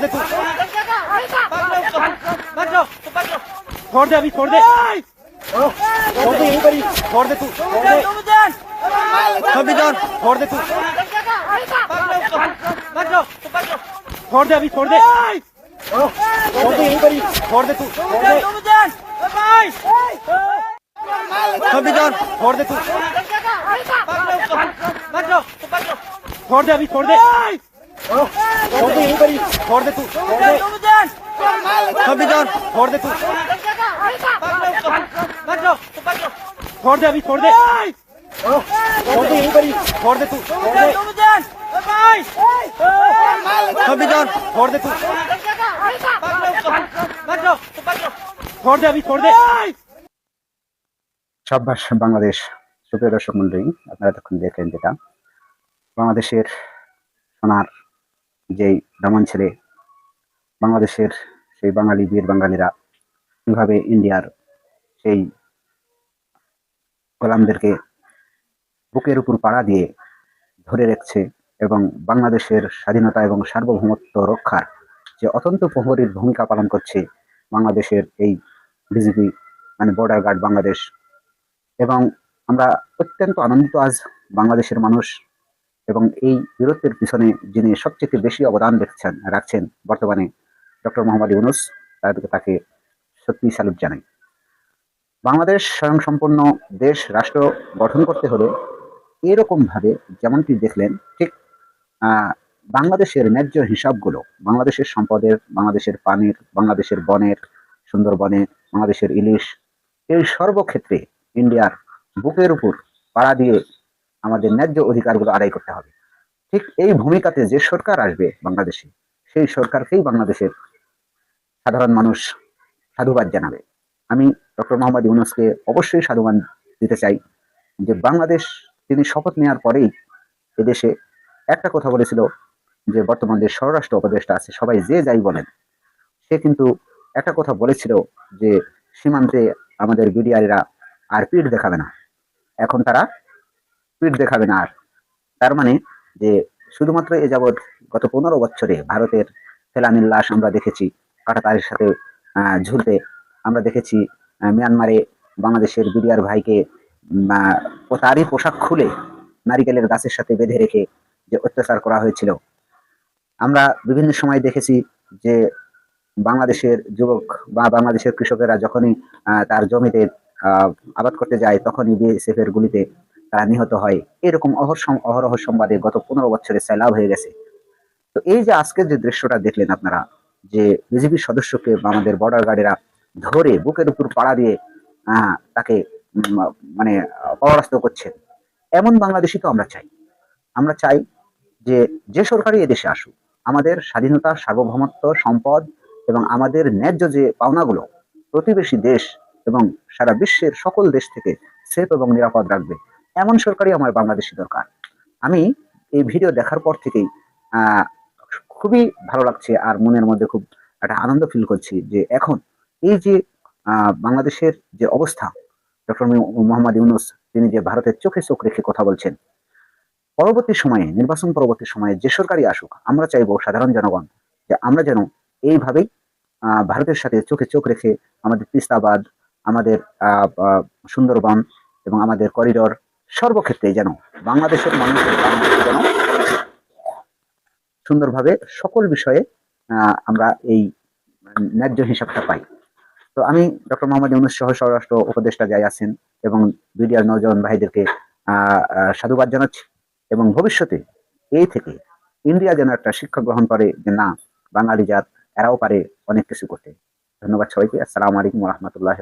दे तू छोड़ दे अभी छोड़ दे छोड़ दे यहीं पर ही छोड़ दे तू छोड़ दे संविधान छोड़ दे तू छोड़ दे अभी छोड़ दे छोड़ दे यहीं पर ही छोड़ दे तू छोड़ दे संविधान छोड़ दे तू छोड़ दे अभी छोड़ दे छोड़ दे यहीं पर ही छोड़ दे तू छोड़ दे संविधान छोड़ दे तू छोड़ दे अभी छोड़ दे छोड़ दे यहीं पर ही छोड़ दे तू छोड़ दे संविधान छोड़ दे तू छोड़ दे अभी छोड़ दे সাব্বাস বাংলাদেশ সুপ্রিয় দর্শক মন্ডলী আপনারা তখন দেখলেন যেটা বাংলাদেশের সোনার যেই দমন ছেড়ে বাংলাদেশের সেই বাঙালি বীর বাঙালিরা কীভাবে ইন্ডিয়ার সেই গোলামদেরকে বুকের উপর পাড়া দিয়ে ধরে রেখেছে এবং বাংলাদেশের স্বাধীনতা এবং সার্বভৌমত্ব রক্ষার যে অত্যন্ত প্রহরীর ভূমিকা পালন করছে বাংলাদেশের এই বিজেপি মানে বর্ডার গার্ড বাংলাদেশ এবং আমরা অত্যন্ত আনন্দিত আজ বাংলাদেশের মানুষ এবং এই বীরত্বের পিছনে যিনি সবচেয়ে বেশি অবদান রেখেছেন, রাখছেন বর্তমানে ডক্টর মোহাম্মদ ইউনুস তাকে সত্যি স্যালুট জানাই। বাংলাদেশ স্বয়ংসম্পন্ন দেশ রাষ্ট্র গঠন করতে হলে এরকমভাবে যেমনটি দেখলেন, ঠিক বাংলাদেশের ন্যায্য হিসাবগুলো, বাংলাদেশের সম্পদের, বাংলাদেশের পানির, বাংলাদেশের বনের, সুন্দরবনে, বাংলাদেশের ইলিশ, এই সর্বক্ষেত্রে ইন্ডিয়ার বুকের উপর পাড়া দিয়ে আমাদের ন্যায্য অধিকারগুলো আদায় করতে হবে। ঠিক এই ভূমিকাতে যে সরকার আসবে বাংলাদেশে, সেই সরকারকেই বাংলাদেশের সাধারণ মানুষ সাধুবাদ জানাবে। আমি ডক্টর মোহাম্মদ ইউনুসকে অবশ্যই সাধুবাদ দিতে চাই যে বাংলাদেশ তিনি শপথ নেওয়ার পরেই এদেশে একটা কথা বলেছিল যে বর্তমান যে স্বরাষ্ট্র উপদেষ্টা আছে, সবাই যে যাই বলেন, সে কিন্তু একটা কথা বলেছিল যে সীমান্তে আমাদের বিডিআরিরা আর পিঠ দেখাবে না। এখন তারা পিঠ দেখাবে না আর। তার মানে যে শুধুমাত্র এ যাবৎ গত পনেরো বছরে ভারতের ফেলানির লাশ আমরা দেখেছি, কাটাতারের সাথে ঝুলতে আমরা দেখেছি মিয়ানমারে বাংলাদেশের বিডিআর ভাইকে তারই পোশাক খুলে নারিকেলের গাছের সাথে বেঁধে রেখে যে অত্যাচার করা হয়েছিল। আমরা বিভিন্ন সময় দেখেছি যে বাংলাদেশের যুবক বা বাংলাদেশের কৃষকেরা যখনই তার জমিতে আবাদ করতে যায়, তখনই বিএসএফ এর গুলিতে তারা নিহত হয়। এরকম অহরহ সংবাদে গত পনেরো বছরে সैलाब হয়ে গেছে। তো এই যে আজকের যে দৃশ্যটা দেখলেন আপনারা, যে বিজেপির সদস্যকে আমাদের বর্ডার গার্ডেরা ধরে বুকের উপর পাড়া দিয়ে তাকে মানে পরাস্ত করছেন, এমন বাংলাদেশি তো আমরা চাই। আমরা চাই যে যে সরকারই এদেশে আসুক, আমাদের স্বাধীনতা, সার্বভৌমত্ব, সম্পদ এবং আমাদের ন্যায্য যে পাওনাগুলো প্রতিবেশী দেশ এবং সারা বিশ্বের সকল দেশ থেকে সেফ এবং নিরাপদ রাখবে। এমন সরকারই আমার বাংলাদেশি দরকার। আমি এই ভিডিও দেখার পর থেকেই খুবই ভালো লাগছে আর মনের মধ্যে খুব একটা আনন্দ ফিল করছি যে এখন এই যে বাংলাদেশের যে অবস্থা, ডক্টর মোহাম্মদ ইউনুস, তিনি যে ভারতের চোখে চোখ রেখে কথা বলছেন, পরবর্তী সময়ে, নির্বাচন পরবর্তী সময়ে যে সরকারই আসুক, আমরা চাইব সাধারণ জনগণ যে আমরা যেন এইভাবেই ভারতের সাথে চোখে চোখ রেখে আমাদের তিস্তাবাদ, আমাদের সুন্দরবন এবং আমাদের করিডোর সর্বক্ষেত্রে যেন বাংলাদেশের বাংলাদেশ যেন সুন্দরভাবে সকল বিষয়ে আমরা এই ন্যায্য হিসাবটা পাই। তো আমি ডক্টর মোহাম্মদ ইউনুস সহ স্বরাষ্ট্র উপদেষ্টা যাই আছেন এবং বিডিআর নৌজওয়ান ভাইদেরকে সাধুবাদ জানাচ্ছি এবং ভবিষ্যতে এই থেকে ইন্ডিয়া যেন একটা শিক্ষা গ্রহণ করে যে না, বাঙালি জাত এরাও পারে অনেক কিছু করতে। ধন্যবাদ সবাইকে। আসসালামু আলাইকুম রহমতুল্লাহ